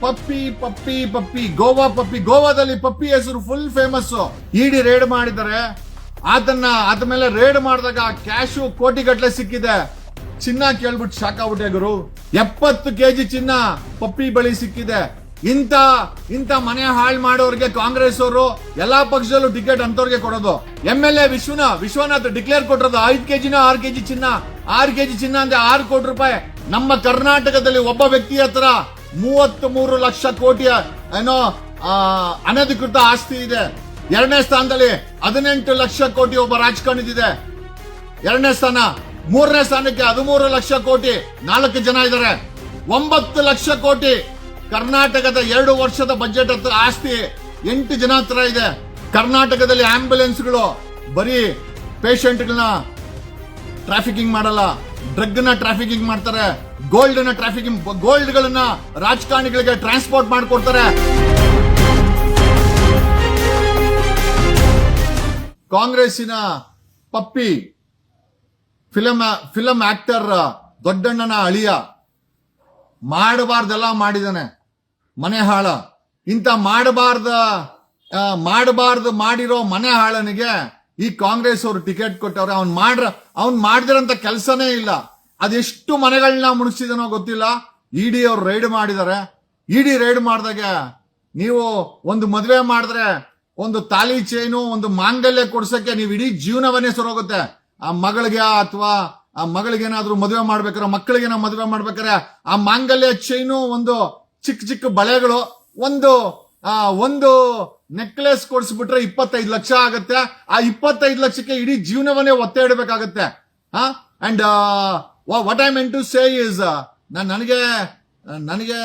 ಪಪ್ಪಿ ಪಪ್ಪಿ ಪಪ್ಪಿ. ಗೋವಾ ಪಪ್ಪಿ. ಗೋವಾದಲ್ಲಿ ಪಪ್ಪಿ ಹೆಸರು full famous ಇಡಿ raid ಮಾಡಿದ್ದಾರೆ. ಅದನ್ನ, ಅದ ಮೇಲೆ ರೇಡ್ ಮಾಡಿದಾಗ ಕ್ಯಾಶು ಕೋಟಿ ಗಟ್ಟಲೆ ಸಿಕ್ಕಿದೆ. ಚಿನ್ನ ಕೇಳ್ಬಿಟ್ಟು ಶಾಕ್ ಗುರು. ಎಪ್ಪತ್ತು ಕೆಜಿ ಚಿನ್ನ ಪಪ್ಪಿ ಬಳಿ ಸಿಕ್ಕಿದೆ. ಇಂತ ಇಂತ ಮನೆ ಹಾಳು ಮಾಡೋರಿಗೆ ಕಾಂಗ್ರೆಸ್ ಅವರು ಎಲ್ಲಾ ಪಕ್ಷದಲ್ಲೂ ಟಿಕೆಟ್ ಅಂತವ್ರಿಗೆ ಕೊಡೋದು. ಎಂ ಎಲ್ ಎ ವಿಶ್ವನ, ವಿಶ್ವನಾಥ್ ಡಿಕ್ಲೇರ್ ಕೊಟ್ಟಿರೋದು ಐದು ಕೆಜಿನ ಕೆ ಕೆಜಿ ಚಿನ್ನ. ಆರ್ ಕೆಜಿ ಚಿನ್ನ ಅಂದ್ರೆ ಆರು ಕೋಟಿ ರೂಪಾಯಿ. ನಮ್ಮ ಕರ್ನಾಟಕದಲ್ಲಿ ಒಬ್ಬ ವ್ಯಕ್ತಿ ಹತ್ರ ಮೂವತ್ತ್ ಮೂರು ಲಕ್ಷ ಕೋಟಿಯ, ಏನೋ ಅನಧಿಕೃತ ಆಸ್ತಿ ಇದೆ. ಎರಡನೇ ಸ್ಥಾನದಲ್ಲಿ ಹದಿನೆಂಟು ಲಕ್ಷ ಕೋಟಿ ಒಬ್ಬ ರಾಜಕಾರಣಿದಿದೆ. ಎರಡನೇ ಸ್ಥಾನ, ಮೂರನೇ ಸ್ಥಾನಕ್ಕೆ ಹದಿಮೂರು ಲಕ್ಷ ಕೋಟಿ ನಾಲ್ಕು ಜನ ಇದ್ದಾರೆ. ಒಂಬತ್ತು ಲಕ್ಷ ಕೋಟಿ ಕರ್ನಾಟಕದ ಎರಡು ವರ್ಷದ ಬಜೆಟ್ ಹತ್ರ ಆಸ್ತಿ ಎಂಟು ಜನ ಹತ್ರ ಇದೆ. ಕರ್ನಾಟಕದಲ್ಲಿ ಆಂಬ್ಯುಲೆನ್ಸ್ಗಳು ಬರೀ ಪೇಷಂಟ್ಗಳನ್ನ ಟ್ರಾಫಿಕಿಂಗ್ ಮಾಡಲ್ಲ. ಡ್ರಗ್ನ ಟ್ರಾಫಿಕಿಂಗ್ ಮಾಡ್ತಾರೆ. ಗೋಲ್ಡ್ನ ಟ್ರಾಫಿಕಿಂಗ್ ಗೋಲ್ಡ್ ಗಳನ್ನ ರಾಜಕಾರಣಿಗಳಿಗೆ ಟ್ರಾನ್ಸ್ಪೋರ್ಟ್ ಮಾಡಿಕೊಡ್ತಾರೆ. ಕಾಂಗ್ರೆಸ್ಸಿನ ಪಪ್ಪಿ ಫಿಲಂ ಫಿಲಂ ಆಕ್ಟರ್ ದೊಡ್ಡಣ್ಣನ ಅಳಿಯ, ಮಾಡಬಾರ್ದೆಲ್ಲ ಮಾಡಿದಾನೆ. ಮನೆ ಹಾಳ. ಇಂಥ ಮಾಡಬಾರ್ದ ಮಾಡಬಾರ್ದು ಮಾಡಿರೋ ಮನೆ ಹಾಳನಿಗೆ ಈ ಕಾಂಗ್ರೆಸ್ ಅವರು ಟಿಕೆಟ್ ಕೊಟ್ಟವ್ರೆ, ಅವ್ನು ಮಾಡ್ರ, ಅವ್ನು ಮಾಡಿದಿರಂತ ಕೆಲಸನೇ ಇಲ್ಲ. ಅದೆಷ್ಟು ಮನೆಗಳನ್ನ ಮುಣಿಸಿದನೋ ಗೊತ್ತಿಲ್ಲ. ಇಡಿ ಅವ್ರು ರೈಡ್ ಮಾಡಿದ್ದಾರೆ ಇಡಿ ರೈಡ್ ಮಾಡಿದಾಗ ನೀವು ಒಂದು ಮದುವೆ ಮಾಡಿದ್ರೆ ಒಂದು ತಾಲಿ ಚೈನು ಒಂದು ಮಾಂಗಲ್ಯ ಕೊಡ್ಸಕ್ಕೆ ನೀವು ಇಡೀ ಜೀವನವನ್ನೇ ಸರೋಗುತ್ತೆ. ಆ ಮಗಳಿಗೆ ಅಥವಾ ಆ ಮಗಳಿಗೇನಾದ್ರೂ ಮದುವೆ ಮಾಡ್ಬೇಕಾರೆ ಮಕ್ಕಳಿಗೇನೋ ಮದುವೆ ಮಾಡ್ಬೇಕಾರೆ ಆ ಮಾಂಗಲ್ಯ ಚೈನು ಒಂದು ಚಿಕ್ಕ ಚಿಕ್ಕ ಬಳೆಗಳು, ಒಂದು ಒಂದು ನೆಕ್ಲೆಸ್ ಕೊಡಿಸ್ಬಿಟ್ರೆ ಇಪ್ಪತ್ತೈದು ಲಕ್ಷ ಆಗುತ್ತೆ. ಆ ಇಪ್ಪತ್ತೈದು ಲಕ್ಷಕ್ಕೆ ಇಡೀ ಜೀವನವನ್ನೇ ಒತ್ತೆ ಇಡಬೇಕಾಗತ್ತೆ. And what I mean to say is ನಾನು ನನಗೆ ನನಗೆ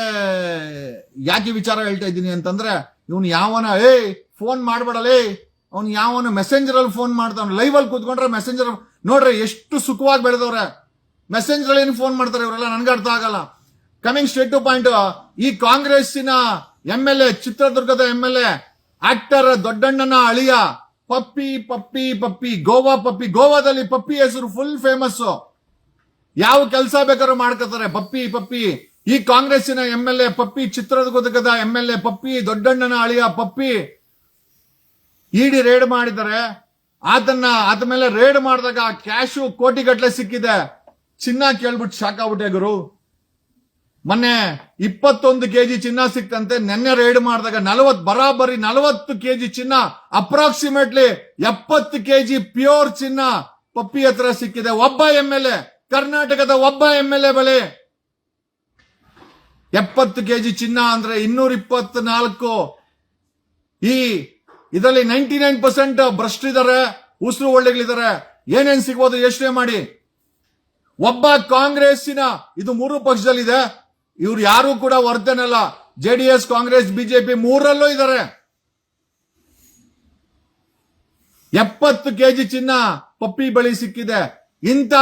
ಯಾಕೆ ವಿಚಾರ ಹೇಳ್ತಾ ಇದ್ದೀನಿ ಅಂತಂದ್ರೆ, ಇವನು ಯಾವನ, ಏಯ್ ಫೋನ್ ಮಾಡ್ಬೇಡಲೇ. ಅವ್ನು ಯಾವನು ಮೆಸೆಂಜರ್ ಅಲ್ಲಿ ಫೋನ್ ಮಾಡ್ತಾವ್ ಲೈವ್ ಅಲ್ಲಿ ಕೂತ್ಕೊಂಡ್ರೆ ಮೆಸೆಂಜರ್ ನೋಡ್ರಿ ಎಷ್ಟು ಸುಖವಾಗಿ ಬೆಳೆದವ್ರೆ. ಮೆಸೆಂಜರ್ ಅಲ್ಲಿ ಏನು ಫೋನ್ ಮಾಡ್ತಾರೆ ಇವರೆಲ್ಲ? ನನ್ಗೆ ಅರ್ಥ ಆಗಲ್ಲ. ಕಮಿಂಗ್ ಸ್ಟ್ರೇಟ್ ಟು ಪಾಯಿಂಟ್ ಈ ಕಾಂಗ್ರೆಸ್ಸಿನ ಎಂ ಎಲ್ ಎ ಚಿತ್ರದುರ್ಗದ ಎಂ ಎಲ್ ಎ ಆಕ್ಟರ್ ದೊಡ್ಡಣ್ಣನ ಅಳಿಯ ಪಪ್ಪಿ ಪಪ್ಪಿ ಪಪ್ಪಿ, ಗೋವಾ ಪಪ್ಪಿ, ಗೋವಾದಲ್ಲಿ ಪಪ್ಪಿ ಹೆಸರು ಫುಲ್ ಫೇಮಸ್ ಯಾವ ಕೆಲಸ ಬೇಕಾದ್ರೂ ಮಾಡ್ಕೋತಾರೆ. ಪಪ್ಪಿ ಪಪ್ಪಿ. ಈ ಕಾಂಗ್ರೆಸ್ಸಿನ ಎಂ ಎಲ್ ಎ ಪಪ್ಪಿ, ಚಿತ್ರದುರ್ಗದ ಎಂ ಎಲ್ ಎ ಪಪ್ಪಿ, ದೊಡ್ಡಣ್ಣನ ಅಳಿಯ ಪಪ್ಪಿ. ಇಡಿ ರೇಡ್ ಮಾಡಿದ್ದಾರೆ. ಆತನ್ನ ಆತ ಮೇಲೆ ರೇಡ್ ಮಾಡಿದಾಗ ಕ್ಯಾಶು ಕೋಟಿ ಗಟ್ಟಲೆ ಸಿಕ್ಕಿದೆ. ಚಿನ್ನ ಕೇಳ್ಬಿಟ್ಟು ಶಾಕ್ ಆಗ್ಬಿಟ್ಟೆ ಗುರು. ಮೊನ್ನೆ ಇಪ್ಪತ್ತೊಂದು ಕೆಜಿ ಚಿನ್ನ ಸಿಕ್ತಂತೆ, ನೆನ್ನೆ ರೈಡ್ ಮಾಡಿದಾಗ ನಲವತ್ ಬರಾಬರಿ ನಲವತ್ತು ಕೆಜಿ ಚಿನ್ನ ಅಪ್ರಾಕ್ಸಿಮೇಟ್ಲಿ ಎಪ್ಪತ್ತು ಕೆಜಿ ಪ್ಯೂರ್ ಚಿನ್ನ ಪಪ್ಪಿ ಹತ್ರ ಸಿಕ್ಕಿದೆ. ಒಬ್ಬ ಎಂ ಎಲ್ ಎ ಕರ್ನಾಟಕದ ಒಬ್ಬ ಎಂ ಎಲ್ ಎ ಬಳಿ ಎಪ್ಪತ್ತು ಕೆಜಿ ಚಿನ್ನ ಅಂದ್ರೆ ಇನ್ನೂರ ಇಪ್ಪತ್ನಾಲ್ಕು ಈ ಇದರಲ್ಲಿ ನೈಂಟಿ ನೈನ್ ಪರ್ಸೆಂಟ್ ಭ್ರಷ್ಟಿದ್ದಾರೆ ಉಸಿರು ಒಳ್ಳೆಗಳಿದ್ದಾರೆ. ಏನೇನ್ ಸಿಗ್ಬೋದು ಯೋಚನೆ ಮಾಡಿ. ಒಬ್ಬ ಕಾಂಗ್ರೆಸ್ಸಿನ, ಇದು ಮೂರು ಪಕ್ಷದಲ್ಲಿದೆ ಇವ್ರು ಯಾರು ಕೂಡ ವರ್ಧನಲ್ಲ. ಎಸ್ ಕಾಂಗ್ರೆಸ್, ಬಿಜೆಪಿ ಮೂರಲ್ಲೂ ಇದ್ದಾರೆ ಎಪ್ಪತ್ತು ಕೆಜಿ ಚಿನ್ನ ಪಪ್ಪಿ ಬಳಿ ಸಿಕ್ಕಿದೆ. ಇಂತ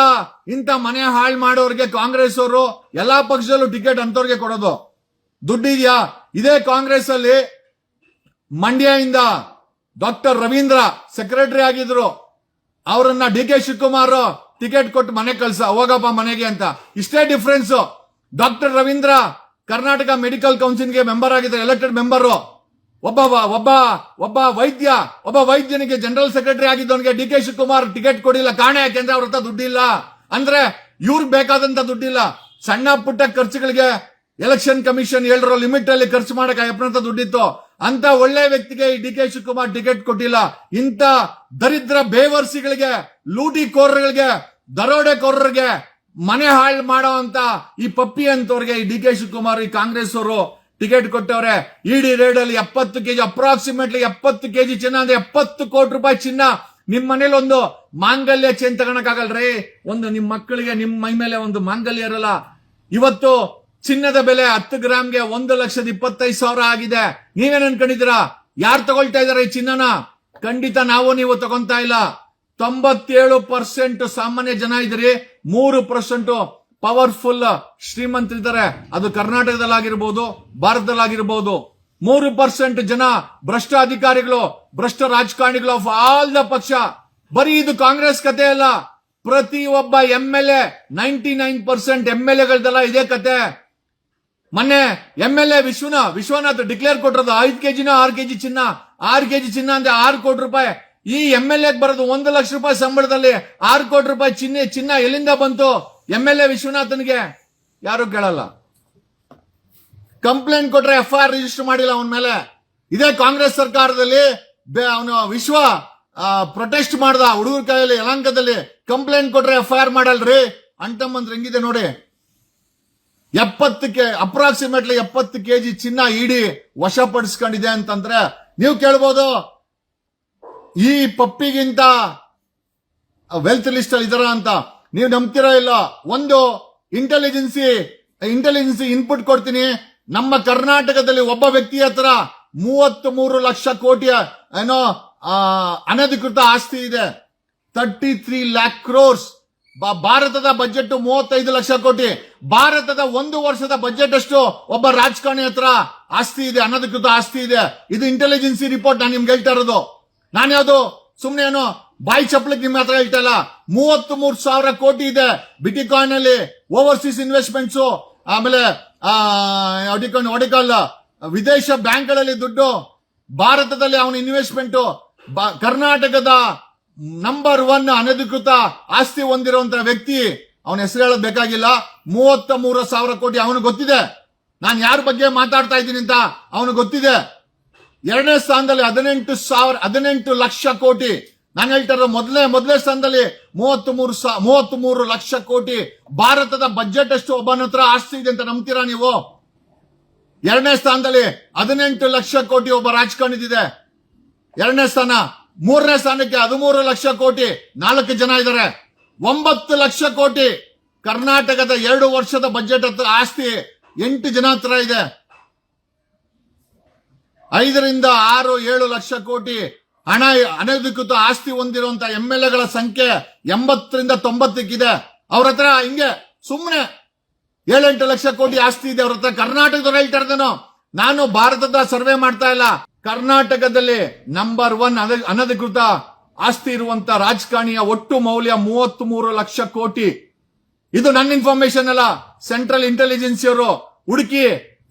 ಇಂತ ಮನೆ ಹಾಳು ಮಾಡೋರಿಗೆ ಕಾಂಗ್ರೆಸ್ ಅವರು ಎಲ್ಲಾ ಪಕ್ಷದಲ್ಲೂ ಟಿಕೆಟ್ ಅಂತವ್ರಿಗೆ ಕೊಡೋದು. ದುಡ್ಡಿದ್ಯಾ? ಇದೇ ಕಾಂಗ್ರೆಸ್ ಅಲ್ಲಿ ಮಂಡ್ಯದಿಂದ ಡಾಕ್ಟರ್ ರವೀಂದ್ರ ಸೆಕ್ರೆಟರಿ ಆಗಿದ್ರು. ಅವರನ್ನ ಡಿ ಕೆ ಶಿವಕುಮಾರ್ ಟಿಕೆಟ್ ಕೊಟ್ಟು ಮನೆ ಕಳ್ಸ, ಹೋಗಪ್ಪ ಮನೆಗೆ ಅಂತ. ಇಷ್ಟೇ difference doctor Ravindra Karnataka medical ಕೌನ್ಸಿಲ್ಗೆ member ಆಗಿದ್ದಾರೆ ಎಲೆಕ್ಟೆಡ್ ಮೆಂಬರ್ ಒಬ್ಬ ಒಬ್ಬ ಒಬ್ಬ ವೈದ್ಯ, ಒಬ್ಬ ವೈದ್ಯನಿಗೆ ಜನರಲ್ ಸೆಕ್ರೆಟರಿ ಆಗಿದ್ದವನಿಗೆ ಡಿ ಕೆ ಶಿವಕುಮಾರ್ ಟಿಕೆಟ್ ಕೊಡಿಲ್ಲ. ಕಾರಣ ಯಾಕೆಂದ್ರೆ ಅವ್ರ ಹತ್ರ ದುಡ್ಡಿಲ್ಲ. ಅಂದ್ರೆ ಇವ್ರಿಗೆ ಬೇಕಾದಂತ ದುಡ್ಡಿಲ್ಲ. ಸಣ್ಣ ಪುಟ್ಟ ಖರ್ಚುಗಳಿಗೆ ಎಲೆಕ್ಷನ್ ಕಮಿಷನ್ ಹೇಳಿರೋ ಲಿಮಿಟ್ ಅಲ್ಲಿ ಖರ್ಚು ಮಾಡಕ್ಕೆ ಅಯ್ಯಪ್ಪನಂತ ದುಡ್ಡಿತ್ತು. ಅಂತ ಒಳ್ಳೆ ವ್ಯಕ್ತಿಗೆ ಈ ಡಿ ಕೆ ಶಿವಕುಮಾರ್ ಟಿಕೆಟ್ ಕೊಟ್ಟಿಲ್ಲ. ಇಂತ ದರಿದ್ರ ಬೇವರ್ಸಿಗಳಿಗೆ ಲೂಟಿ ಕೋರಗಳಿಗೆ ದರೋಡೆಕೋರರಿಗೆ ಮನೆ ಹಾಳು ಮಾಡೋ ಅಂತ ಈ ಪಪ್ಪಿ ಅಂತವ್ರಿಗೆ, ಈ ಡಿ ಕೆ ಶಿವಕುಮಾರ್, ಈ ಕಾಂಗ್ರೆಸ್ ಅವರು ಟಿಕೆಟ್ ಕೊಟ್ಟವ್ರೆ, ಇಡಿ ರೇಡ್ ಅಲ್ಲಿ ಎಪ್ಪತ್ತು ಕೆಜಿ ಅಪ್ರಾಕ್ಸಿಮೇಟ್ಲಿ ಎಪ್ಪತ್ತು ಕೆಜಿ ಚಿನ್ನ ಅಂದ್ರೆ ಎಪ್ಪತ್ತು ಕೋಟಿ ರೂಪಾಯಿ ಚಿನ್ನ. ನಿಮ್ ಮನೇಲಿ ಒಂದು ಮಾಂಗಲ್ಯ ಚೇನ್ ತಗೊಳಕಾಗಲ್ರಿ ಒಂದು ನಿಮ್ ಮಕ್ಕಳಿಗೆ ನಿಮ್ ಮೈ ಮೇಲೆ ಒಂದು ಮಾಂಗಲ್ಯ ಇರಲ್ಲ. ಇವತ್ತು ಚಿನ್ನದ ಬೆಲೆ ಹತ್ತು ಗ್ರಾಮ್ಗೆ ಒಂದು ಲಕ್ಷದ ಇಪ್ಪತ್ತೈದು ಸಾವಿರ ಆಗಿದೆ. ನೀವೇನ್ ಅನ್ಕೊಂಡಿದ್ದೀರಾ? ಯಾರು ತಗೊಳ್ತಾ ಇದಾರೆ ಈ ಚಿನ್ನನ? ಖಂಡಿತ ನಾವು, ನೀವು ತಗೊಂತಾ ಇಲ್ಲ. ತೊಂಬತ್ತೇಳು ಪರ್ಸೆಂಟ್ ಸಾಮಾನ್ಯ ಜನ ಇದ್ರಿ ಮೂರು ಪರ್ಸೆಂಟ್ ಪವರ್ಫುಲ್ ಶ್ರೀಮಂತರಿದ್ದಾರೆ. ಅದು ಕರ್ನಾಟಕದಲ್ಲಾಗಿರ್ಬೋದು, ಭಾರತದಲ್ಲಾಗಿರ್ಬೋದು. ಮೂರು ಪರ್ಸೆಂಟ್ ಜನ ಭ್ರಷ್ಟ ಅಧಿಕಾರಿಗಳು, ಭ್ರಷ್ಟ ರಾಜಕಾರಣಿಗಳು ಆಫ್ ಆಲ್ ದ ಪಕ್ಷ. ಬರೀ ಇದು ಕಾಂಗ್ರೆಸ್ ಕತೆ ಅಲ್ಲ. ಪ್ರತಿ ಒಬ್ಬ M L A ninety nine percent M L ಎಗಳದೆಲ್ಲ ಇದೇ ಕತೆ. ಮೊನ್ನೆ ಎಂ ಎಲ್ ಎ ವಿಶ್ವನ, ವಿಶ್ವನಾಥ್ ಡಿಕ್ಲೇರ್ ಕೊಟ್ಟಿರೋದು ಐದು ಕೆಜಿನ ಆರು ಕೆಜಿ ಚಿನ್ನ. ಆರು ಕೆಜಿ ಚಿನ್ನ ಅಂದ್ರೆ ಆರು ಕೋಟಿ ರೂಪಾಯಿ. ಈ ಎಂ ಎಲ್ ಎಗ್ ಬರೋದು ಒಂದು ಲಕ್ಷ ರೂಪಾಯಿ ಸಂಬಳದಲ್ಲಿ ಆರು ಕೋಟಿ ರೂಪಾಯಿ ಚಿನ್ನ ಚಿನ್ನ ಎಲ್ಲಿಂದ ಬಂತು? ಎಂ ಎಲ್ ಎ ವಿಶ್ವನಾಥನ್ಗೆ. ಯಾರು ಕೇಳಲ್ಲ. ಕಂಪ್ಲೇಂಟ್ ಕೊಟ್ರೆ ಎಫ್ ಆರ್ ರಿಜಿಸ್ಟರ್ ಮಾಡಿಲ್ಲ ಅವನ ಮೇಲೆ. ಇದೇ ಕಾಂಗ್ರೆಸ್ ಸರ್ಕಾರದಲ್ಲಿ ಅವನು ವಿಶ್ವ ಪ್ರೊಟೆಸ್ಟ್ ಮಾಡ್ದ ಹುಡುಗರ ಕೈಯಲ್ಲಿ ಯಲಾಂಕದಲ್ಲಿ ಕಂಪ್ಲೇಂಟ್ ಕೊಟ್ರೆ ಎಫ್ ಐ ಆರ್ ಮಾಡಲ್ರಿ? ಅಂಟಮ್ಮಂದ್ರೆ ಹೆಂಗಿದೆ ನೋಡಿ. ಎಪ್ಪತ್ತಕ್ಕೆ ಅಪ್ರಾಕ್ಸಿಮೇಟ್ಲಿ ಎಪ್ಪತ್ತು ಕೆಜಿ ಚಿನ್ನ ಇಡಿ ವಶಪಡಿಸ್ಕೊಂಡಿದೆ ಅಂತಂದ್ರೆ ನೀವು ಕೇಳ್ಬೋದು. ಈ ಪಪ್ಪಿಗಿಂತ ವೆಲ್ತ್ ಲಿಸ್ಟ್ ಅಲ್ಲಿ ಇದರ ಅಂತ. ನೀವು ನಂಬ್ತಿರೋ ಇಲ್ಲ? ಒಂದು ಇಂಟೆಲಿಜೆನ್ಸಿ ಇಂಟೆಲಿಜೆನ್ಸಿ ಇನ್ಪುಟ್ ಕೊಡ್ತೀನಿ. ನಮ್ಮ ಕರ್ನಾಟಕದಲ್ಲಿ ಒಬ್ಬ ವ್ಯಕ್ತಿ ಹತ್ರ ಮೂವತ್ತ್ ಮೂರು ಲಕ್ಷ ಕೋಟಿಯ, ಏನೋ ಅನಧಿಕೃತ ಆಸ್ತಿ ಇದೆ. ತರ್ಟಿ ತ್ರೀ ಲ್ಯಾಕ್ ಕ್ರೋರ್ಸ್ ಭಾರತದ ಬಜೆಟ್ ಮೂವತ್ತೈದು ಲಕ್ಷ ಕೋಟಿ. ಭಾರತದ ಒಂದು ವರ್ಷದ ಬಜೆಟ್ ಅಷ್ಟು ಒಬ್ಬ ರಾಜಕಾರಣಿ ಹತ್ರ ಆಸ್ತಿ ಇದೆ, ಅನಧಿಕೃತ ಆಸ್ತಿ ಇದೆ. ಇದು ಇಂಟೆಲಿಜೆನ್ಸಿ ರಿಪೋರ್ಟ್ ನಾನು ನಿಮ್ಗೆ ಹೇಳ್ತಾ ಇರೋದು. ನಾನು ಯಾವುದು ಸುಮ್ಮನೆ ಏನೋ ಬಾಯಿ ಚಪ್ಪಲಿಗೆ ನಿಮ್ಮ ಹತ್ರ ಹೇಳ್ತಾ ಇಲ್ಲ. ಮೂವತ್ತ್ ಮೂರು ಸಾವಿರ ಕೋಟಿ ಇದೆ ಬಿಟಿಕಾಯಿನ್ ಅಲ್ಲಿ ಓವರ್ಸೀಸ್ ಇನ್ವೆಸ್ಟ್ಮೆಂಟ್ಸ್, ಆಮೇಲೆ ಒಡಿಕಾಲ್ ವಿದೇಶ ಬ್ಯಾಂಕ್ಗಳಲ್ಲಿ ದುಡ್ಡು, ಭಾರತದಲ್ಲಿ ಅವನ ಇನ್ವೆಸ್ಟ್ಮೆಂಟ್ ಕರ್ನಾಟಕದ ನಂಬರ್ ಒನ್ ಅನಧಿಕೃತ ಆಸ್ತಿ ಹೊಂದಿರುವಂತ ವ್ಯಕ್ತಿ, ಅವನ ಹೆಸರು ಹೇಳೋದ್ ಬೇಕಾಗಿಲ್ಲ. ಮೂವತ್ತ ಮೂರು ಸಾವಿರ ಕೋಟಿ ಅವನು ಗೊತ್ತಿದೆ. ನಾನು ಯಾರ ಬಗ್ಗೆ ಮಾತಾಡ್ತಾ ಇದ್ದೀನಿ ಅಂತ ಅವನು ಗೊತ್ತಿದೆ. ಎರಡನೇ ಸ್ಥಾನದಲ್ಲಿ ಹದಿನೆಂಟು ಸಾವಿರ, ಹದಿನೆಂಟು ಲಕ್ಷ ಕೋಟಿ. ನಾನು ಹೇಳ್ತಾ ಮೊದಲನೇ ಮೊದಲನೇ ಸ್ಥಾನದಲ್ಲಿ ಮೂವತ್ತ್ ಮೂರು ಮೂವತ್ತ್ ಮೂರು ಲಕ್ಷ ಕೋಟಿ. ಭಾರತದ ಬಜೆಟ್ ಅಷ್ಟು ಒಬ್ಬನ ಹತ್ರ ಆಸ್ತಿ ಇದೆ ಅಂತ ನಂಬ್ತೀರಾ ನೀವು? ಎರಡನೇ ಸ್ಥಾನದಲ್ಲಿ ಹದಿನೆಂಟು ಲಕ್ಷ ಕೋಟಿ ಒಬ್ಬ ರಾಜಕಾರಣಿದಿದೆ. ಎರಡನೇ ಸ್ಥಾನ, ಮೂರನೇ ಸ್ಥಾನಕ್ಕೆ ಹದಿಮೂರು ಲಕ್ಷ ಕೋಟಿ. ನಾಲ್ಕು ಜನ ಇದ್ದಾರೆ. ಒಂಬತ್ತು ಲಕ್ಷ ಕೋಟಿ. ಕರ್ನಾಟಕದ ಎರಡು ವರ್ಷದ ಬಜೆಟ್ ಹತ್ರ ಆಸ್ತಿ ಎಂಟು ಜನ ಹತ್ರ ಇದೆ. ಐದರಿಂದ ಆರು ಏಳು ಲಕ್ಷ ಕೋಟಿ ಹಣ, ಅನಧಿಕೃತ ಆಸ್ತಿ ಹೊಂದಿರುವಂತ ಎಂ ಎಲ್ ಎಗಳ ಸಂಖ್ಯೆ ಎಂಬತ್ತರಿಂದ ತೊಂಬತ್ತಕ್ಕಿದೆ. ಅವ್ರ ಹತ್ರ ಹಿಂಗೆ ಸುಮ್ಮನೆ ಏಳೆಂಟು ಲಕ್ಷ ಕೋಟಿ ಆಸ್ತಿ ಇದೆ. ಅವ್ರ ಹತ್ರ ಕರ್ನಾಟಕದವ್ರು ಹೇಳ್ತಾ ನಾನು ಭಾರತದ ಸರ್ವೆ ಮಾಡ್ತಾ ಇಲ್ಲ. ಕರ್ನಾಟಕದಲ್ಲಿ ನಂಬರ್ ಒನ್ ಅನಧಿಕೃತ ಆಸ್ತಿ ಇರುವಂತ ರಾಜಕಾರಣಿಯ ಒಟ್ಟು ಮೌಲ್ಯ ಮೂವತ್ತ್ ಮೂರು ಲಕ್ಷ ಕೋಟಿ. ಇದು ನನ್ನ ಇನ್ಫಾರ್ಮೇಶನ್ ಅಲ್ಲ. ಸೆಂಟ್ರಲ್ ಇಂಟೆಲಿಜೆನ್ಸಿ ಅವರು ಹುಡುಕಿ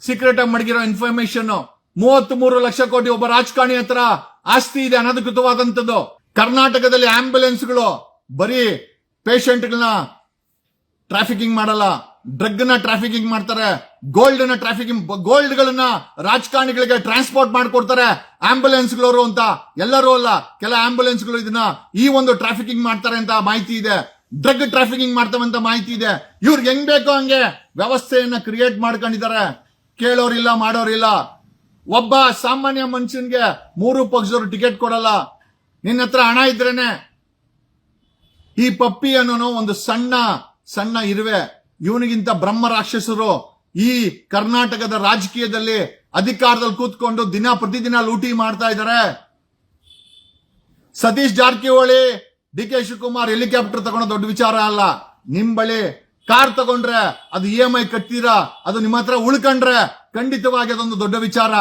ಸೀಕ್ರೆಟ್ ಆಗಿ ಮಡಗಿರೋ ಇನ್ಫಾರ್ಮೇಶನ್ ಮೂವತ್ತ್ ಮೂರು ಲಕ್ಷ ಕೋಟಿ ಒಬ್ಬ ರಾಜಕಾರಣಿ ಹತ್ರ ಆಸ್ತಿ ಇದೆ ಅನಧಿಕೃತವಾದಂತದ್ದು ಕರ್ನಾಟಕದಲ್ಲಿ ಆಂಬ್ಯುಲೆನ್ಸ್ಗಳು ಬರೀ ಪೇಷಂಟ್ಗಳನ್ನ ಟ್ರಾಫಿಕಿಂಗ್ ಮಾಡಲ್ಲ. ಡ್ರಗ್ನ ಟ್ರಾಫಿಕಿಂಗ್ ಮಾಡ್ತಾರೆ. ಗೋಲ್ಡ್ನ ಟ್ರಾಫಿಕಿಂಗ್ ಗೋಲ್ಡ್ ಗಳನ್ನ ರಾಜಕಾರಣಿಗಳಿಗೆ ಟ್ರಾನ್ಸ್ಪೋರ್ಟ್ ಮಾಡಿಕೊಡ್ತಾರೆ ಆಂಬ್ಯುಲೆನ್ಸ್ ಗಳವರು ಅಂತ. ಎಲ್ಲರೂ ಅಲ್ಲ, ಕೆಲ ಆಂಬ್ಯುಲೆನ್ಸ್ಗಳು ಇದನ್ನ ಈ ಒಂದು ಟ್ರಾಫಿಕಿಂಗ್ ಮಾಡ್ತಾರೆ ಅಂತ ಮಾಹಿತಿ ಇದೆ. ಡ್ರಗ್ ಟ್ರಾಫಿಕಿಂಗ್ ಮಾಡ್ತವೆ ಅಂತ ಮಾಹಿತಿ ಇದೆ. ಇವ್ರಿಗೆ ಹೆಂಗ್ ಬೇಕೋ ಹಂಗೆ ವ್ಯವಸ್ಥೆಯನ್ನ ಕ್ರಿಯೇಟ್ ಮಾಡ್ಕೊಂಡಿದ್ದಾರೆ. ಕೇಳೋರಿಲ್ಲ, ಮಾಡೋರಿಲ್ಲ. ಒಬ್ಬ ಸಾಮಾನ್ಯ ಮನುಷ್ಯನ್ಗೆ ಮೂರು ಪಕ್ಷದವರು ಟಿಕೆಟ್ ಕೊಡಲ್ಲ. ನಿನ್ನ ಹತ್ರ ಹಣ ಇದ್ರೇನೆ. ಈ ಪಪ್ಪಿ ಅನ್ನೋನು ಒಂದು ಸಣ್ಣ ಸಣ್ಣ ಇರುವೆ. ಇವನಿಗಿಂತ ಬ್ರಹ್ಮ ರಾಕ್ಷಸರು ಈ ಕರ್ನಾಟಕದ ರಾಜಕೀಯದಲ್ಲಿ ಅಧಿಕಾರದಲ್ಲಿ ಕೂತ್ಕೊಂಡು ದಿನ ಪ್ರತಿದಿನ ಲೂಟಿ ಮಾಡ್ತಾ ಇದ್ದಾರೆ. Satish Jarkiholi, D K Shivakumar helicopter ತಗೊಂಡು ದೊಡ್ಡ ವಿಚಾರ ಅಲ್ಲ. ನಿಮ್ ಬಳಿ ಕಾರ್ ತಗೊಂಡ್ರೆ ಅದು ಇ ಎಂ ಐ ಕಟ್ತೀರಾ? ಅದು ನಿಮ್ಮ ಹತ್ರ ಉಳ್ಕಂಡ್ರೆ ಖಂಡಿತವಾಗಿ ಅದೊಂದು ದೊಡ್ಡ ವಿಚಾರ.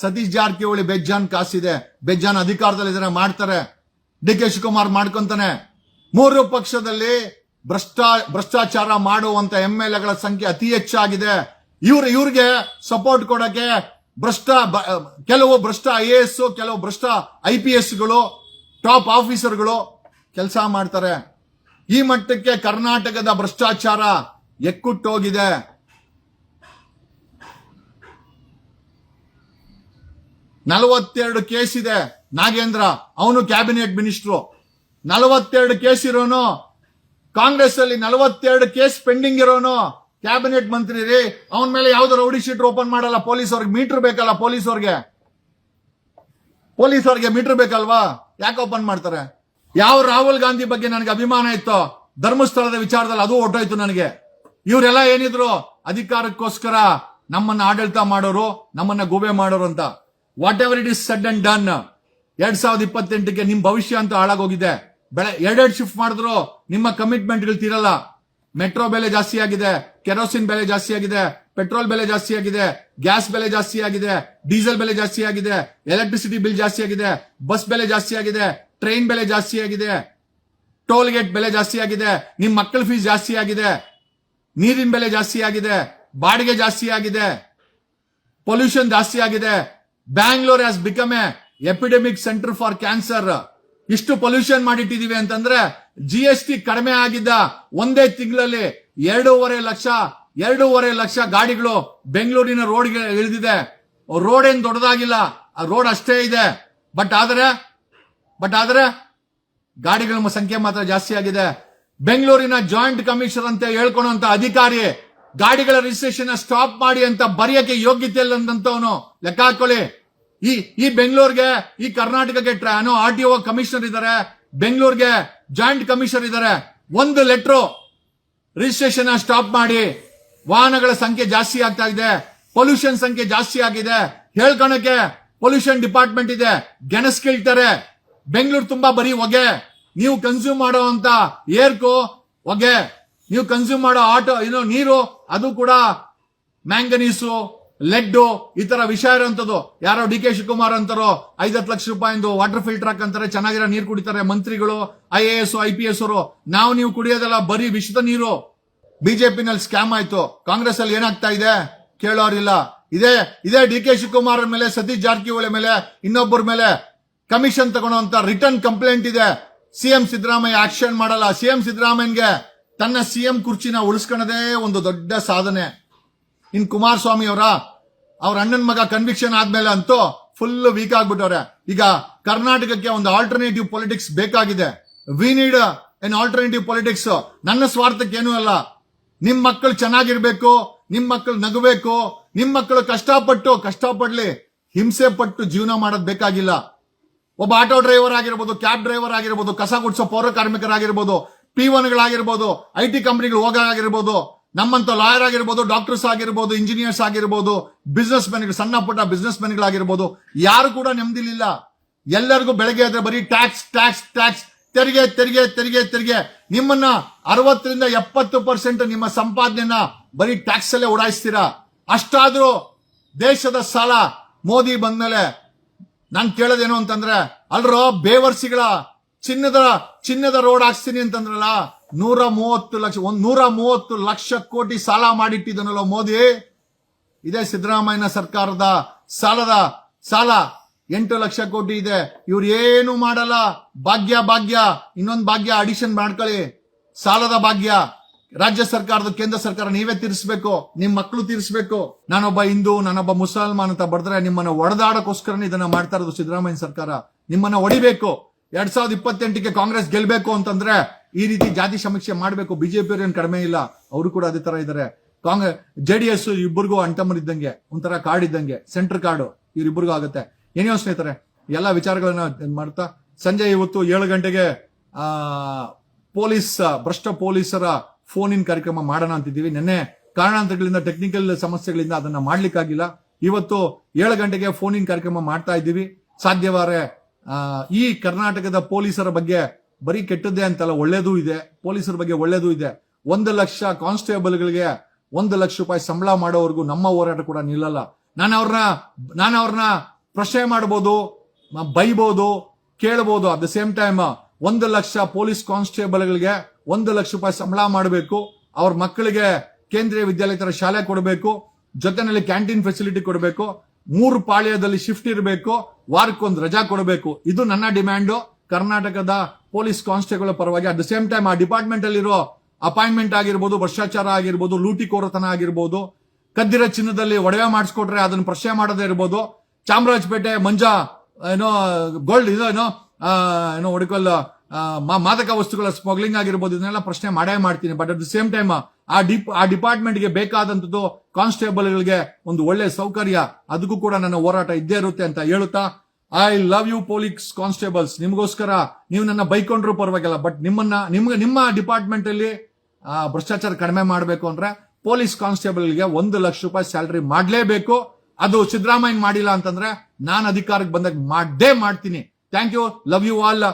ಸತೀಶ್ ಜಾರಕಿಹೊಳಿ ಬೆಜ್ಜಾನ್ ಕಾಸಿದೆ. ಬೆಜ್ಜಾನ್ ಅಧಿಕಾರದಲ್ಲಿ ಇದನ್ನ ಮಾಡ್ತಾರೆ. ಡಿ ಕೆ ಶಿವಕುಮಾರ್ ಮಾಡ್ಕೊಂತಾನೆ. ಮೂರು ಪಕ್ಷದಲ್ಲಿ ಭ್ರಷ್ಟಾ, ಭ್ರಷ್ಟಾಚಾರ ಮಾಡುವಂತ ಎಂ ಎಲ್ ಎಗಳ ಸಂಖ್ಯೆ ಅತಿ ಹೆಚ್ಚಾಗಿದೆ. ಇವ್ರು, ಇವ್ರಿಗೆ ಸಪೋರ್ಟ್ ಕೊಡಕ್ಕೆ ಭ್ರಷ್ಟ ಕೆಲವು ಭ್ರಷ್ಟ ಐ ಎ ಎಸ್, ಕೆಲವು ಭ್ರಷ್ಟ ಐ ಪಿ ಎಸ್ಗಳು ಟಾಪ್ ಆಫೀಸರ್ಗಳು ಕೆಲಸ ಮಾಡ್ತಾರೆ. ಈ ಮಟ್ಟಕ್ಕೆ ಕರ್ನಾಟಕದ ಭ್ರಷ್ಟಾಚಾರ ಎಕ್ಕುಟ್ಟೋಗಿದೆ. ನಲವತ್ತೆರಡು ಕೇಸ್ ಇದೆ. ನಾಗೇಂದ್ರ, ಅವನು ಕ್ಯಾಬಿನೆಟ್ ಮಿನಿಸ್ಟ್ರು. ನಲವತ್ತೆರಡು ಕೇಸ್ ಇರೋನು. ಕಾಂಗ್ರೆಸ್ ಅಲ್ಲಿ ನಲವತ್ತೆರಡು ಕೇಸ್ ಪೆಂಡಿಂಗ್ ಇರೋನು. ಕ್ಯಾಬಿನೆಟ್ ಮಂತ್ರಿ ರೀ, ಅವನ ಮೇಲೆ ಯಾವ್ದು ರೌಡಿ ಶೀಟ್ ಓಪನ್ ಮಾಡಲ್ಲ ಪೊಲೀಸ್ ಅವ್ರಿಗೆ ಮೀಟರ್ ಬೇಕಲ್ಲ ಪೊಲೀಸ್ ಅವ್ರಿಗೆ ಪೊಲೀಸ್ ಅವ್ರಿಗೆ ಮೀಟರ್ ಬೇಕಲ್ವಾ? ಯಾಕೆ ಓಪನ್ ಮಾಡ್ತಾರೆ? ಯಾವ ರಾಹುಲ್ ಗಾಂಧಿ ಬಗ್ಗೆ ನನಗೆ ಅಭಿಮಾನ ಇತ್ತು, ಧರ್ಮಸ್ಥಳದ ವಿಚಾರದಲ್ಲಿ ಅದು ಹೊಟ್ಟೋಯ್ತು ನನಗೆ. ಇವರೆಲ್ಲ ಏನಿದ್ರು? ಅಧಿಕಾರಕ್ಕೋಸ್ಕರ ನಮ್ಮನ್ನ ಆಡಳಿತ ಮಾಡೋರು, ನಮ್ಮನ್ನ ಗೂಬೆ ಮಾಡೋರು ಅಂತ. Whatever it is said and done ಎರಡ್ ಸಾವಿರದ ಇಪ್ಪತ್ತೆಂಟಕ್ಕೆ ನಿಮ್ ಭವಿಷ್ಯ ಅಂತ ಹಾಳಾಗೋಗಿದೆ. ಬೆಳೆ, ಎರಡೆರಡು ಶಿಫ್ಟ್ ಮಾಡಿದ್ರು, ನಿಮ್ಮ ಕಮಿಟ್ಮೆಂಟ್ಗಳು ತೀರಲ್ಲ. ಮೆಟ್ರೋ ಬೆಲೆ ಜಾಸ್ತಿ ಆಗಿದೆ ಕೆರೋಸಿನ್ ಬೆಲೆ ಜಾಸ್ತಿ ಆಗಿದೆ ಪೆಟ್ರೋಲ್ ಬೆಲೆ ಜಾಸ್ತಿ ಆಗಿದೆ ಗ್ಯಾಸ್ ಬೆಲೆ ಜಾಸ್ತಿ ಆಗಿದೆ ಡೀಸೆಲ್ ಬೆಲೆ ಜಾಸ್ತಿ ಆಗಿದೆ ಎಲೆಕ್ಟ್ರಿಸಿಟಿ ಬಿಲ್ ಜಾಸ್ತಿ ಆಗಿದೆ ಬಸ್ ಬೆಲೆ ಜಾಸ್ತಿ ಆಗಿದೆ ಟ್ರೈನ್ ಬೆಲೆ ಜಾಸ್ತಿ ಆಗಿದೆ. ಟೋಲ್ ಗೇಟ್ ಬೆಲೆ ಜಾಸ್ತಿ ಆಗಿದೆ. ನಿಮ್ ಮಕ್ಕಳ ಫೀಸ್ ಜಾಸ್ತಿ ಆಗಿದೆ. ನೀರಿನ ಬೆಲೆ ಜಾಸ್ತಿ ಆಗಿದೆ. ಬಾಡಿಗೆ ಜಾಸ್ತಿ ಆಗಿದೆ. ಪೊಲ್ಯೂಷನ್ ಜಾಸ್ತಿ ಆಗಿದೆ. Bangalore has become a epidemic centre for cancer ಇಷ್ಟು ಪೊಲ್ಯೂಷನ್ ಮಾಡಿಟ್ಟಿದೀವಿ ಅಂತಂದ್ರೆ ಜಿ ಎಸ್ ಟಿ ಕಡಿಮೆ ಆಗಿದ್ದ ಒಂದೇ ತಿಂಗಳಲ್ಲಿ ಎರಡೂವರೆ ಲಕ್ಷ ಎರಡೂವರೆ ಲಕ್ಷ ಗಾಡಿಗಳು ಬೆಂಗಳೂರಿನ ರೋಡ್ಗೆ ಇಳಿದಿದೆ. ರೋಡ್ ಏನ್ ದೊಡ್ಡದಾಗಿಲ್ಲ. ಆ ರೋಡ್ ಅಷ್ಟೇ ಇದೆ. ಬಟ್ ಆದ್ರೆ ಬಟ್ ಆದರೆ, ಗಾಡಿಗಳ ಸಂಖ್ಯೆ ಮಾತ್ರ ಜಾಸ್ತಿ ಆಗಿದೆ. ಬೆಂಗಳೂರಿನ ಜಾಯಿಂಟ್ ಕಮಿಷನರ್ ಅಂತ ಹೇಳ್ಕೊಳಂತ ಅಧಿಕಾರಿ, ಗಾಡಿಗಳ ರಿಜಿಸ್ಟ್ರೇಷನ್ ಸ್ಟಾಪ್ ಮಾಡಿ ಅಂತ ಬರೆಯಕ್ಕೆ ಯೋಗ್ಯತೆ ಇಲ್ಲ ಅಂತವನು ಲೆಕ್ಕ ಹಾಕೊಳ್ಳಿ. ಈ ಈ ಬೆಂಗಳೂರಿಗೆ, ಈ ಕರ್ನಾಟಕಕ್ಕೆ ಟ್ರಾನೋ ಆರ್ ಟಿ ಒ ಕಮಿಷನರ್ ಇದ್ದಾರೆ ಬೆಂಗಳೂರಿಗೆ ಜಾಯಿಂಟ್ ಕಮಿಷನರ್ ಇದ್ದಾರೆ ಒಂದು ಲೆಟ್ರು ರಿಜಿಸ್ಟ್ರೇಷನ್ ಸ್ಟಾಪ್ ಮಾಡಿ. ವಾಹನಗಳ ಸಂಖ್ಯೆ ಜಾಸ್ತಿ ಆಗ್ತಾ ಇದೆ. ಪೊಲ್ಯೂಷನ್ ಸಂಖ್ಯೆ ಜಾಸ್ತಿ ಆಗಿದೆ. ಹೇಳ್ಕೊಳಕ್ಕೆ ಪೊಲ್ಯೂಷನ್ ಡಿಪಾರ್ಟ್ಮೆಂಟ್ ಇದೆ. ಗೆಣಸ್ ಕೇಳ್ತಾರೆ. ಬೆಂಗಳೂರು ತುಂಬಾ ಬರೀ ಹೊಗೆ. ನೀವು ಕನ್ಸ್ಯೂಮ್ ಮಾಡೋ ಅಂತ ಏರ್ಕು ಹೊಗೆ. ನೀವು ಕನ್ಸ್ಯೂಮ್ ಮಾಡೋ ಆಟೋ, ಏನು ನೀರು, ಅದು ಕೂಡ ಮ್ಯಾಂಗನೀಸು ಲೆಡ್ ಈ ತರ ವಿಷಯ ಇರೋಂಥದ್ದು. ಯಾರೋ ಡಿ ಕೆ ಶಿವಕುಮಾರ್ ಅಂತಾರೋ, ಐದತ್ತು ಲಕ್ಷ ರೂಪಾಯಿಂದು ವಾಟರ್ ಫಿಲ್ಟರ್ ಹಾಕಂತಾರೆ, ಚೆನ್ನಾಗಿರೋ ನೀರು ಕುಡಿತಾರೆ ಮಂತ್ರಿಗಳು I A S I P S ಅವರು. ನಾವು ನೀವು ಕುಡಿಯೋದಲ್ಲ ಬರೀ ವಿಷದ ನೀರು. ಬಿಜೆಪಿನಲ್ಲಿ ಸ್ಕ್ಯಾಮ್ ಆಯ್ತು. ಕಾಂಗ್ರೆಸ್ ಅಲ್ಲಿ ಏನಾಗ್ತಾ ಇದೆ? ಕೇಳೋರಿಲ್ಲ. ಇದೇ ಇದೇ ಡಿ ಕೆ ಶಿವಕುಮಾರ್ ಮೇಲೆ, ಸತೀಶ್ ಜಾರಕಿಹೊಳಿ ಮೇಲೆ, ಇನ್ನೊಬ್ಬರ ಮೇಲೆ ಕಮಿಷನ್ ತಗೊಳ್ಳುವಂತ ರಿಟರ್ನ್ ಕಂಪ್ಲೇಂಟ್ ಇದೆ. ಸಿಎಂ ಸಿದ್ದರಾಮಯ್ಯ ಆಕ್ಷನ್ ಮಾಡಲ್ಲ. ಸಿಎಂ ಸಿದ್ದರಾಮಯ್ಯಗೆ ತನ್ನ ಸಿಎಂ ಕುರ್ಚಿನ ಉಳಿಸ್ಕೊಳ್ಳೋದೇ ಒಂದು ದೊಡ್ಡ ಸಾಧನೆ. ಇನ್ ಕುಮಾರಸ್ವಾಮಿ ಅವರ, ಅವ್ರ ಅಣ್ಣನ ಮಗ ಕನ್ವಿಕ್ಷನ್ ಆದ್ಮೇಲೆ ಅಂತೂ ಫುಲ್ ವೀಕ್ ಆಗ್ಬಿಟ್ಟವ್ರೆ. ಈಗ ಕರ್ನಾಟಕಕ್ಕೆ ಒಂದು ಆಲ್ಟರ್ನೇಟಿವ್ ಪೊಲಿಟಿಕ್ಸ್ ಬೇಕಾಗಿದೆ. We need an alternative politics ನನ್ನ ಸ್ವಾರ್ಥಕ್ಕೆ ಏನೂ ಅಲ್ಲ. ನಿಮ್ ಮಕ್ಕಳು ಚೆನ್ನಾಗಿರ್ಬೇಕು, ನಿಮ್ ಮಕ್ಕಳು ನಗಬೇಕು, ನಿಮ್ ಮಕ್ಕಳು ಕಷ್ಟಪಟ್ಟು, ಕಷ್ಟಪಡ್ಲಿ, ಹಿಂಸೆ ಪಟ್ಟು ಜೀವನ ಮಾಡೋದ್ ಬೇಕಾಗಿಲ್ಲ. ಒಬ್ಬ ಆಟೋ ಡ್ರೈವರ್ ಆಗಿರ್ಬೋದು, ಕ್ಯಾಬ್ ಡ್ರೈವರ್ ಆಗಿರ್ಬೋದು, ಕಸ ಗುಡ್ಸೋ ಪೌರ ಕಾರ್ಮಿಕರಾಗಿರ್ಬೋದು ಪಿ ಒನ್ಗಳಾಗಿರ್ಬೋದು ಐ ಟಿ ಕಂಪ್ನಿಗಳು ಹೋಗೋರಾಗಿರ್ಬೋದು, ನಮ್ಮಂತ ಲಾಯರ್ ಆಗಿರ್ಬೋದು ಡಾಕ್ಟರ್ಸ್ ಆಗಿರ್ಬೋದು ಇಂಜಿನಿಯರ್ಸ್ ಆಗಿರ್ಬೋದು ಬಿಸ್ನೆಸ್ ಮೆನ್ಗಳು ಸಣ್ಣ ಪುಟ್ಟ ಬಿಸ್ನೆಸ್ ಮೆನ್ಗಳಾಗಿರ್ಬೋದು ಯಾರು ಕೂಡ ನೆಮ್ಮದಿಲಿಲ್ಲ. ಎಲ್ಲರಿಗೂ ಬೆಳಗ್ಗೆ ಆದ್ರೆ ಬರೀ ಟ್ಯಾಕ್ಸ್ ಟ್ಯಾಕ್ಸ್ ಟ್ಯಾಕ್ಸ್ ತೆರಿಗೆ ತೆರಿಗೆ ತೆರಿಗೆ ತೆರಿಗೆ. ನಿಮ್ಮನ್ನ ಅರವತ್ತರಿಂದ ಎಪ್ಪತ್ತು ಪರ್ಸೆಂಟ್ ನಿಮ್ಮ ಸಂಪಾದನೆನ ಬರೀ ಟ್ಯಾಕ್ಸ್ ಅಲ್ಲೇ ಉಡಾಯಿಸ್ತೀರಾ ಅಷ್ಟಾದ್ರೂ ದೇಶದ ಸಾಲ ಮೋದಿ ಬಂದ್ಮೇಲೆ ನಾನ್ ಕೇಳೋದೇನು ಅಂತಂದ್ರೆ, ಅಲ್ರೋ ಬೇವರ್ಸಿಗಳ ಚಿನ್ನದ ಚಿನ್ನದ ರೋಡ್ ಹಾಕ್ಸ್ತೀನಿ ಅಂತಂದ್ರಲ್ಲ, ನೂರ ಮೂವತ್ತು ಲಕ್ಷ, ಒಂದ್ ನೂರ ಮೂವತ್ತು ಲಕ್ಷ ಕೋಟಿ ಸಾಲ ಮಾಡಿಟ್ಟಿದ್ದನಲ್ಲ ಮೋದಿ? ಇದೇ ಸಿದ್ದರಾಮಯ್ಯನ ಸರ್ಕಾರದ ಸಾಲದ ಸಾಲ. ಎಂಟು ಲಕ್ಷ ಕೋಟಿ ಇದೆ. ಇವ್ರು ಏನು ಮಾಡಲ್ಲ? ಭಾಗ್ಯ ಭಾಗ್ಯ. ಇನ್ನೊಂದು ಭಾಗ್ಯ ಅಡಿಷನ್ ಮಾಡ್ಕೊಳ್ಳಿ. ಸಾಲದ ಭಾಗ್ಯ. ರಾಜ್ಯ ಸರ್ಕಾರದ, ಕೇಂದ್ರ ಸರ್ಕಾರ ನೀವೇ ತೀರಿಸಬೇಕು, ನಿಮ್ ಮಕ್ಕಳು ತೀರಿಸಬೇಕು. ನಾನೊಬ್ಬ ಹಿಂದೂ, ನಾನೊಬ್ಬ ಮುಸಲ್ಮಾನ್ ಅಂತ ಬರೆದ್ರೆ ನಿಮ್ಮನ್ನ ಒಡೆದಾಡಕ್ಕೋಸ್ಕರ ಇದನ್ನ ಮಾಡ್ತಾ ಇರೋದು ಸಿದ್ದರಾಮಯ್ಯ ಸರ್ಕಾರ. ನಿಮ್ಮನ್ನ ಹೊಡಿಬೇಕು ಎರಡ್ ಸಾವಿರದ ಇಪ್ಪತ್ತೆಂಟಕ್ಕೆ ಕಾಂಗ್ರೆಸ್ ಗೆಲ್ಬೇಕು ಅಂತಂದ್ರೆ ಈ ರೀತಿ ಜಾತಿ ಸಮೀಕ್ಷೆ ಮಾಡಬೇಕು. ಬಿಜೆಪಿ ಕಡಿಮೆ ಇಲ್ಲ. ಅವರು ಕೂಡ ಅದೇ ತರ ಇದಾರೆ. ಕಾಂಗ್ರೆಸ್ ಜೆ ಡಿ ಎಸ್ ಇಬ್ಬರಿಗೂ ಅಂಟಮರಿದ್ದಂಗೆ ಒಂಥರ ಕಾರ್ಡ್ ಇದ್ದಂಗೆ, ಸೆಂಟರ್ ಕಾರ್ಡು ಇವ್ರಿಬ್ರಿಗೂ ಆಗುತ್ತೆ. ಏನೇ ಸ್ನೇಹಿತರೆ, ಎಲ್ಲ ವಿಚಾರಗಳನ್ನ ಮಾಡ್ತಾ? ಸಂಜೆ ಇವತ್ತು ಏಳು ಗಂಟೆಗೆ, ಆ, ಪೊಲೀಸ್, ಭ್ರಷ್ಟ ಪೊಲೀಸರ ಫೋನ್ ಇನ್ ಕಾರ್ಯಕ್ರಮ ಮಾಡೋಣ ಅಂತಿದ್ದೀವಿ. ನಿನ್ನೆ ಕಾರಣಾಂತರಗಳಿಂದ ಟೆಕ್ನಿಕಲ್ ಸಮಸ್ಯೆಗಳಿಂದ ಅದನ್ನ ಮಾಡ್ಲಿಕ್ಕಾಗಿಲ್ಲ. ಇವತ್ತು ಏಳು ಗಂಟೆಗೆ ಫೋನ್ ಇನ್ ಕಾರ್ಯಕ್ರಮ ಮಾಡ್ತಾ ಇದ್ದೀವಿ. ಸಾಧ್ಯವಾರೆ ಈ ಕರ್ನಾಟಕದ ಪೊಲೀಸರ ಬಗ್ಗೆ ಬರೀ ಕೆಟ್ಟದ್ದೇ ಅಂತಲ್ಲ, ಒಳ್ಳೇದೂ ಇದೆ. ಪೊಲೀಸರ ಬಗ್ಗೆ ಒಳ್ಳೇದೂ ಇದೆ. ಒಂದು ಲಕ್ಷ ಕಾನ್ಸ್ಟೇಬಲ್ಗಳಿಗೆ ಒಂದು ಲಕ್ಷ ರೂಪಾಯಿ ಸಂಬಳ ಮಾಡೋವರೆಗೂ ನಮ್ಮ ಹೋರಾಟ ಕೂಡ ನಿಲ್ಲಲ್ಲ. ನಾನು ಅವ್ರನ್ನ ನಾನು ಅವ್ರನ್ನ ಪ್ರಶ್ನೆ ಮಾಡ್ಬೋದು, ಬೈಬೋದು, ಕೇಳ್ಬೋದು. ಅಟ್ ದ ಸೇಮ್ ಟೈಮ್ ಒಂದು ಲಕ್ಷ ಪೊಲೀಸ್ ಕಾನ್ಸ್ಟೇಬಲ್ಗಳಿಗೆ ಒಂದು ಲಕ್ಷ ರೂಪಾಯಿ ಸಂಬಳ ಮಾಡಬೇಕು, ಅವ್ರ ಮಕ್ಕಳಿಗೆ ಕೇಂದ್ರೀಯ ವಿದ್ಯಾಲಯ ತರ ಶಾಲೆ ಕೊಡಬೇಕು, ಜೊತೆನಲ್ಲಿ ಕ್ಯಾಂಟೀನ್ ಫೆಸಿಲಿಟಿ ಕೊಡಬೇಕು, ಮೂರು ಪಾಳ್ಯದಲ್ಲಿ ಶಿಫ್ಟ್ ಇರಬೇಕು, ವಾರಕ್ಕೊಂದು ರಜಾ ಕೊಡಬೇಕು. ಇದು ನನ್ನ ಡಿಮ್ಯಾಂಡು. ಕರ್ನಾಟಕದ ಪೊಲೀಸ್ ಕಾನ್ಸ್ಟೇಬಲ್ ಪರವಾಗಿ ಅಟ್ ದ ಸೇಮ್ ಟೈಮ್ ಆ ಡಿಪಾರ್ಟ್ಮೆಂಟ್ ಅಲ್ಲಿರೋ ಅಪಾಯಿಂಟ್ಮೆಂಟ್ ಆಗಿರ್ಬೋದು, ಭ್ರಷ್ಟಾಚಾರ ಆಗಿರ್ಬೋದು, ಲೂಟಿಕೋರತನ ಆಗಿರ್ಬೋದು, ಕದ್ದಿರ ಚಿನ್ನದಲ್ಲಿ ಒಡವೆ ಮಾಡಿಸ್ಕೊಟ್ರೆ ಅದನ್ನು ಪ್ರಶ್ನೆ ಮಾಡೋದೇ ಇರ್ಬೋದು, ಚಾಮರಾಜಪೇಟೆ ಮಂಜ, ಏನೋ ಗೋಲ್ಡ್ ಇದು ಏನೋ ಏನೋ ಒಡಕಲ್ ಮಾದಕ ವಸ್ತುಗಳ ಸ್ಮಗ್ಲಿಂಗ್ ಆಗಿರ್ಬೋದು, ಇದನ್ನೆಲ್ಲ ಪ್ರಶ್ನೆ ಮಾಡೇ ಮಾಡ್ತೀನಿ. But at the same time ಆ ಡಿಪ್ ಆ ಡಿಪಾರ್ಟ್ಮೆಂಟ್ಗೆ ಬೇಕಾದಂತದ್ದು ಕಾನ್ಸ್ಟೇಬಲ್ಗಳಿಗೆ ಒಂದು ಒಳ್ಳೆ ಸೌಕರ್ಯ. ಅದಕ್ಕೂ ಕೂಡ ನನ್ನ ಹೋರಾಟ ಇದ್ದೇ ಇರುತ್ತೆ ಅಂತ ಹೇಳುತ್ತಾ I love you police constables ನಿಮಗೋಸ್ಕರ ನೀವು ನನ್ನ ಬೈಕೊಂಡ್ರು ಪರವಾಗಿಲ್ಲ ಬಟ್ ನಿಮ್ಮನ್ನ, ನಿಮ್ಗೆ, ನಿಮ್ಮ ಡಿಪಾರ್ಟ್ಮೆಂಟ್ ಅಲ್ಲಿ ಭ್ರಷ್ಟಾಚಾರ ಕಡಿಮೆ ಮಾಡಬೇಕು ಅಂದ್ರೆ ಪೊಲೀಸ್ ಕಾನ್ಸ್ಟೇಬಲ್ಗೆ ಒಂದು ಲಕ್ಷ ರೂಪಾಯಿ ಸ್ಯಾಲರಿ ಮಾಡಲೇಬೇಕು. ಅದು ಸಿದ್ದರಾಮಯ್ಯ ಮಾಡಿಲ್ಲ ಅಂತಂದ್ರೆ ನಾನು ಅಧಿಕಾರಕ್ಕೆ ಬಂದಾಗ ಮಾಡೇ ಮಾಡ್ತೀನಿ. Thank you love you all